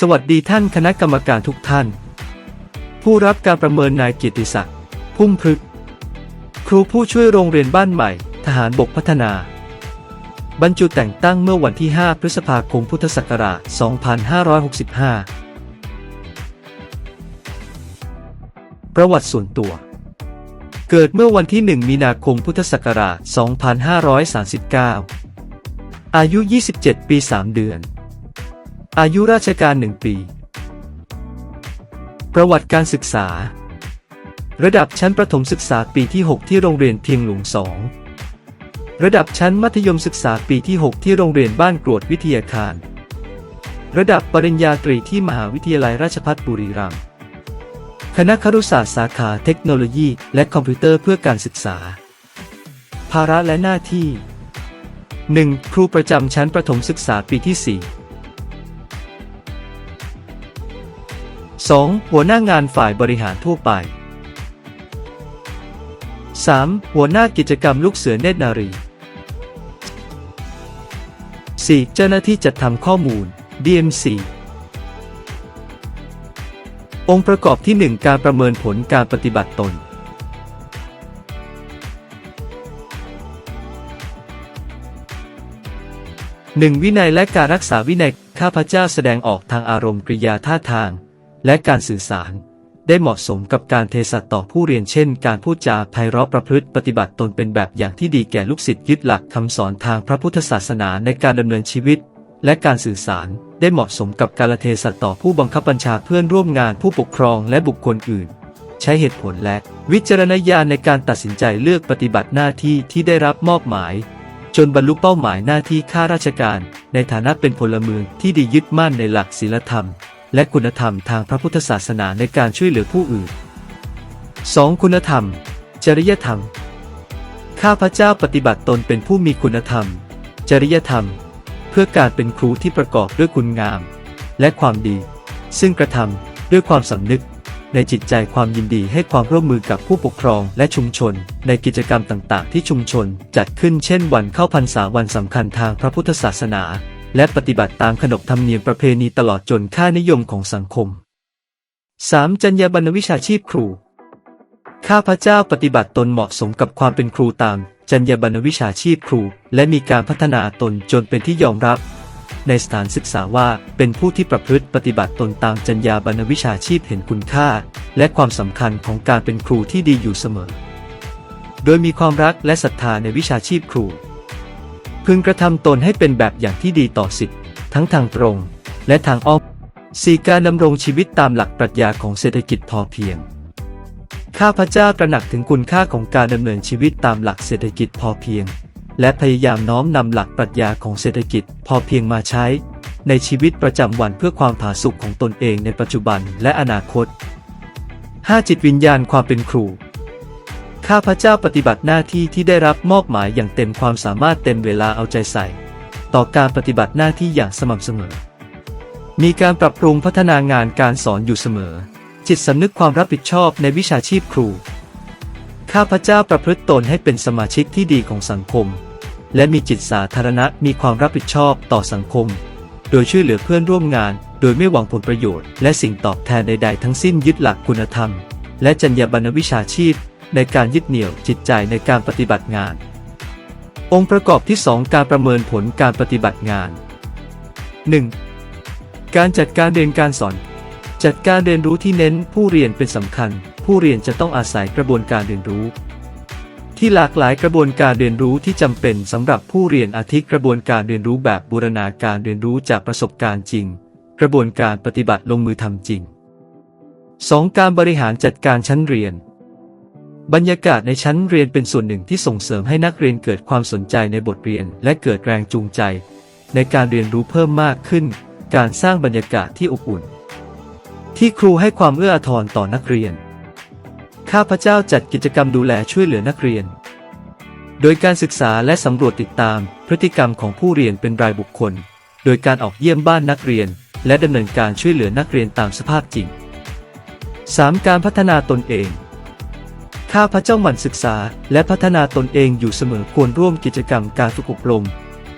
สวัสดีท่านคณะกรรมการทุกท่าน ผู้รับการประเมินนายกียรติศักดิ์พุ่มพฤกษ์ครูผู้ช่วยโรงเรียนบ้านใหม่ ทหารบกพัฒนา บรรจุแต่งตั้งเมื่อวันที่ 5 พฤษภาคมพุทธศักราช 2565 ประวัติส่วนตัว เกิดเมื่อวันที่ 1 มีนาคมพุทธศักราช 2539 อายุ 27 ปี 3 เดือน อายุราชการ 1 ปี ประวัติการศึกษา ระดับชั้นประถมศึกษาปีที่ 6 ที่โรงเรียนเพียงหลวง2ระดับชั้นมัธยมศึกษาปีที่ 6 ที่โรงเรียนบ้านกรวดวิทยาคาร ระดับปริญญาตรีที่มหาวิทยาลัยราชภัฏบุรีรัมย์ คณะครุศาสตร์สาขาเทคโนโลยี และคอมพิวเตอร์เพื่อการศึกษา ภาระและหน้าที่ 1. ครูประจำชั้นประถมศึกษาปีที่ 4 2. หัวหน้างานฝ่ายบริหารทั่วไป 3. หัวหน้ากิจกรรมลูกเสือเนตรนารี 4. เจ้าหน้าที่จัดทำข้อมูล DMC องค์ประกอบที่ 1 การประเมินผลการปฏิบัติตน 1. วินัยและการรักษาวินัย ข้าพเจ้าแสดงออกทางอารมณ์กริยาท่าทาง และการสื่อสาร ได้เหมาะสมกับการเทศะต่อผู้เรียนเช่น การพูดจาไพเราะประพฤติปฏิบัติตนเป็นแบบอย่างที่ดีแก่ลูกศิษย์ยึดหลักคำสอนทางพระพุทธศาสนาในการดำเนินชีวิต และการสื่อสารได้เหมาะสมกับการเทศะต่อผู้บังคับบัญชาเพื่อนร่วมงานผู้ปกครองและบุคคลอื่น ใช้เหตุผลและวิจารณญาณในการตัดสินใจเลือกปฏิบัติหน้าที่ที่ได้รับมอบหมายจนบรรลุเป้าหมายหน้าที่ข้าราชการ ในฐานะเป็นพลเมืองที่ดียึดมั่นในหลักศีลธรรม และคุณธรรมทางพระพุทธศาสนาในการช่วยเหลือผู้อื่น 2. คุณธรรม จริยธรรม ข้าพเจ้าปฏิบัติตนเป็นผู้มีคุณธรรม จริยธรรม เพื่อการเป็นครูที่ประกอบด้วยคุณงาม และความดี ซึ่งกระทำด้วยความสำนึก ในจิตใจความยินดีให้ความร่วมมือกับผู้ปกครองและชุมชน ในกิจกรรมต่างๆ ที่ชุมชนจัดขึ้นเช่นวันเข้าพรรษาวันสำคัญทางพระพุทธศาสนา และปฏิบัติตามขนบธรรมเนียมประเพณีตลอดจนค่านิยมของสังคม 3. จรรยาบรรณวิชาชีพครู ข้าพเจ้าปฏิบัติตนเหมาะสมกับความเป็นครูตาม จรรยาบรรณวิชาชีพครู และมีการพัฒนาตนจนเป็นที่ยอมรับ ในสถานศึกษาว่าเป็นผู้ที่ประพฤติปฏิบัติตนตามจรรยาบรรณวิชาชีพเห็นคุณค่า และความสำคัญของการเป็นครูที่ดีอยู่เสมอ โดยมีความรักและศรัทธาในวิชาชีพครู พึงกระทำตนให้เป็นแบบอย่างที่ดีต่อสิทธิ์ทั้งทางตรงและทางอ้อม 4. การดำรงชีวิตตามหลักปรัชญาของเศรษฐกิจพอเพียง ข้าพเจ้าตระหนักถึงคุณค่าของการดำเนินชีวิตตามหลักเศรษฐกิจพอเพียง และพยายามน้อมนำหลักปรัชญาของเศรษฐกิจพอเพียงมาใช้ ในชีวิตประจำวันเพื่อความผาสุกของตนเองในปัจจุบันและอนาคต 5. จิตวิญญาณความเป็นครู ข้าพเจ้าปฏิบัติหน้าที่ที่ได้รับมอบหมายอย่างเต็มความสามารถเต็มเวลาเอาใจใส่ ต่อการปฏิบัติหน้าที่อย่างสม่ำเสมอ มีการปรับปรุงพัฒนางานการสอนอยู่เสมอ จิตสำนึกความรับผิดชอบในวิชาชีพครู ข้าพเจ้าประพฤติตนให้เป็นสมาชิกที่ดีของสังคม และมีจิตสาธารณะมีความรับผิดชอบต่อสังคม โดยช่วยเหลือเพื่อนร่วมงาน โดยไม่หวังผลประโยชน์ และสิ่งตอบแทนใด ๆ ทั้งสิ้นยึดหลักคุณธรรม และจรรยาบรรณวิชาชีพ ในการยึดเหนี่ยวจิตใจในการปฏิบัติงาน องค์ประกอบที่ 2 การประเมินผลการปฏิบัติงาน 1. การจัดการเรียนการสอน จัดการเรียนรู้ที่เน้นผู้เรียนเป็นสำคัญ ผู้เรียนจะต้องอาศัยกระบวนการเรียนรู้ ที่หลากหลายกระบวนการเรียนรู้ที่จำเป็นสำหรับผู้เรียนอาทิกระบวนการเรียนรู้แบบบูรณาการเรียนรู้จากประสบการณ์จริง กระบวนการปฏิบัติลงมือทำจริง 2. การบริหารจัดการชั้นเรียน บรรยากาศในชั้นเรียนเป็นส่วนหนึ่งที่ส่งเสริมให้นักเรียนเกิดความสนใจในบทเรียน และเกิดแรงจูงใจ ในการเรียนรู้เพิ่มมากขึ้น การสร้างบรรยากาศที่อบอุ่น ที่ครูให้ความเอื้ออาทรต่อนักเรียน ข้าพเจ้าจัดกิจกรรมดูแลช่วยเหลือนักเรียน โดยการศึกษาและสำรวจติดตาม พฤติกรรมของผู้เรียนเป็นรายบุคคล โดยการออกเยี่ยมบ้านนักเรียน และดำเนินการช่วยเหลือนักเรียนตามสภาพจริง 3. การพัฒนาตนเอง ข้าพระเจ้าหมั่นศึกษา และพัฒนาตนเองอยู่เสมอควรร่วมกิจกรรมการฝึกอบรม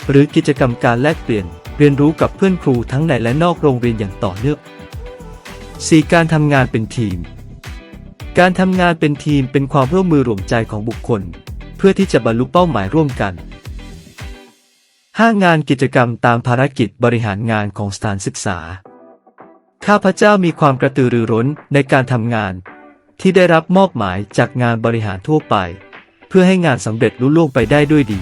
หรือกิจกรรมการแลกเปลี่ยน เรียนรู้กับเพื่อนครูทั้งในและนอกโรงเรียนอย่างต่อเนื่อง 4. การทำงานเป็นทีม การทำงานเป็นทีมเป็นความร่วมมือรวมใจของบุคคล เพื่อที่จะบรรลุเป้าหมายร่วมกัน 5. งานกิจกรรมตามภารกิจบริหารงานของสถานศึกษา ข้าพเจ้ามีความกระตือรือร้นในการทำงาน ที่ได้รับมอบหมายจากงานบริหารทั่วไป เพื่อให้งานสำเร็จลุล่วงไปได้ด้วยดี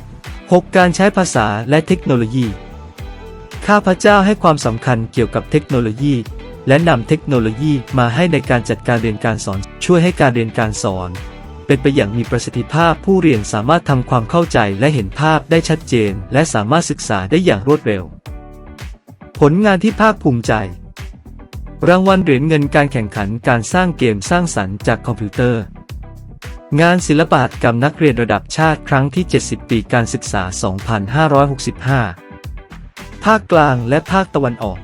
6. การใช้ภาษาและเทคโนโลยี ข้าพเจ้าให้ความสำคัญเกี่ยวกับเทคโนโลยี และนำเทคโนโลยีมาให้ในการจัดการเรียนการสอน ช่วยให้การเรียนการสอน เป็นไปอย่างมีประสิทธิภาพผู้เรียนสามารถทำความเข้าใจและเห็นภาพได้ชัดเจน และสามารถศึกษาได้อย่างรวดเร็ว ผลงานที่ภาคภูมิใจ รางวัลเหรียญเงินการแข่งขันการสร้างเกมสร้างสรรค์จากคอมพิวเตอร์ งานศิลปะกับนักเรียนระดับชาติครั้งที่ 70 ปีการศึกษา 2565 ภาคกลางและภาคตะวันออก